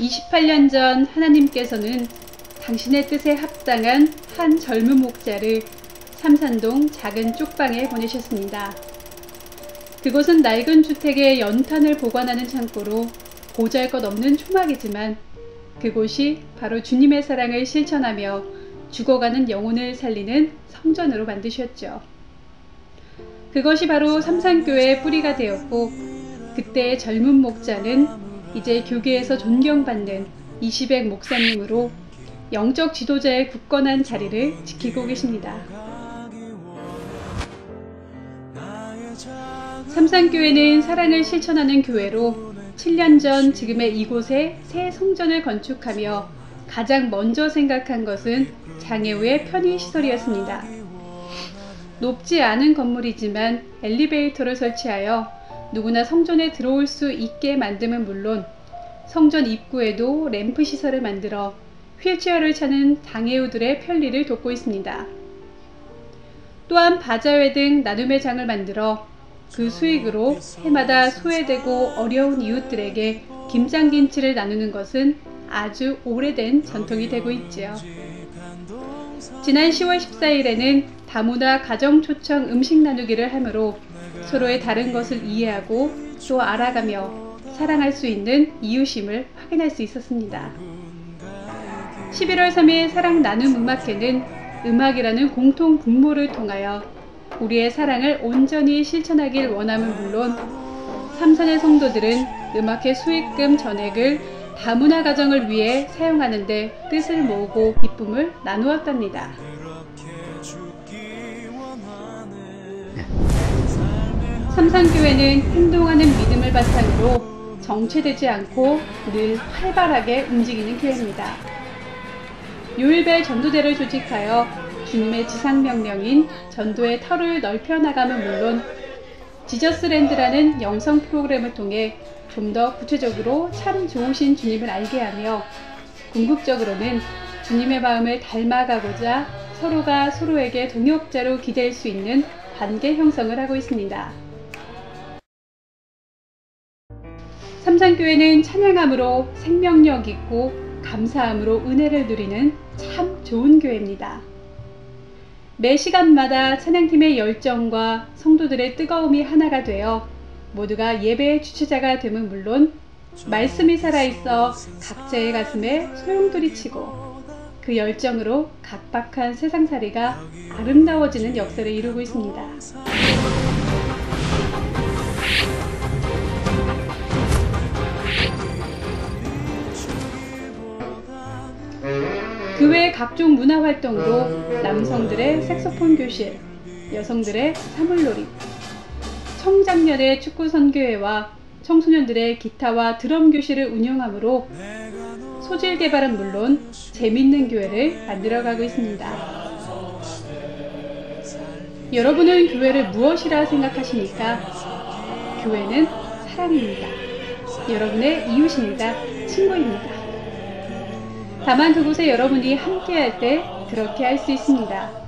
28년 전 하나님께서는 당신의 뜻에 합당한 한 젊은 목자를 삼산동 작은 쪽방에 보내셨습니다. 그곳은 낡은 주택의 연탄을 보관하는 창고로 보잘 것 없는 초막이지만 그곳이 바로 주님의 사랑을 실천하며 죽어가는 영혼을 살리는 성전으로 만드셨죠. 그것이 바로 삼산교회의 뿌리가 되었고 그때의 젊은 목자는 이제 교계에서 존경받는 이시백 목사님으로 영적 지도자의 굳건한 자리를 지키고 계십니다. 삼산교회는 사랑을 실천하는 교회로 7년 전 지금의 이곳에 새 성전을 건축하며 가장 먼저 생각한 것은 장애우의 편의시설이었습니다. 높지 않은 건물이지만 엘리베이터를 설치하여 누구나 성전에 들어올 수 있게 만듦은 물론 성전 입구에도 램프 시설을 만들어 휠체어를 차는 장애우들의 편리를 돕고 있습니다. 또한 바자회 등 나눔의 장을 만들어 그 수익으로 해마다 소외되고 어려운 이웃들에게 김장김치를 나누는 것은 아주 오래된 전통이 되고 있지요. 지난 10월 14일에는 다문화 가정초청 음식 나누기를 하므로 서로의 다른 것을 이해하고 또 알아가며 사랑할 수 있는 이웃임을 확인할 수 있었습니다. 11월 3일 사랑 나눔 음악회는 음악이라는 공통 분모를 통하여 우리의 사랑을 온전히 실천하길 원함은 물론 삼선의 성도들은 음악회 수익금 전액을 다문화 가정을 위해 사용하는데 뜻을 모으고 기쁨을 나누었답니다. 삼산교회는 행동하는 믿음을 바탕으로 정체되지 않고 늘 활발하게 움직이는 교회입니다. 요일별 전도대를 조직하여 주님의 지상명령인 전도의 터를 넓혀나감은 물론 지저스랜드라는 영성 프로그램을 통해 좀 더 구체적으로 참 좋으신 주님을 알게 하며 궁극적으로는 주님의 마음을 닮아가고자 서로가 서로에게 동역자로 기댈 수 있는 관계 형성을 하고 있습니다. 삼산교회는 찬양함으로 생명력 있고 감사함으로 은혜를 누리는 참 좋은 교회입니다. 매 시간마다 찬양팀의 열정과 성도들의 뜨거움이 하나가 되어 모두가 예배의 주체자가 됨은 물론 말씀이 살아있어 각자의 가슴에 소용돌이치고 그 열정으로 각박한 세상살이가 아름다워지는 역사를 이루고 있습니다. 각종 문화활동으로 남성들의 색소폰 교실, 여성들의 사물놀이, 청장년의 축구 선교회와 청소년들의 기타와 드럼 교실을 운영하므로 소질 개발은 물론 재밌는 교회를 만들어가고 있습니다. 여러분은 교회를 무엇이라 생각하십니까? 교회는 사랑입니다. 여러분의 이웃입니다. 친구입니다. 다만 그곳에 여러분이 함께할 때 그렇게 할 수 있습니다.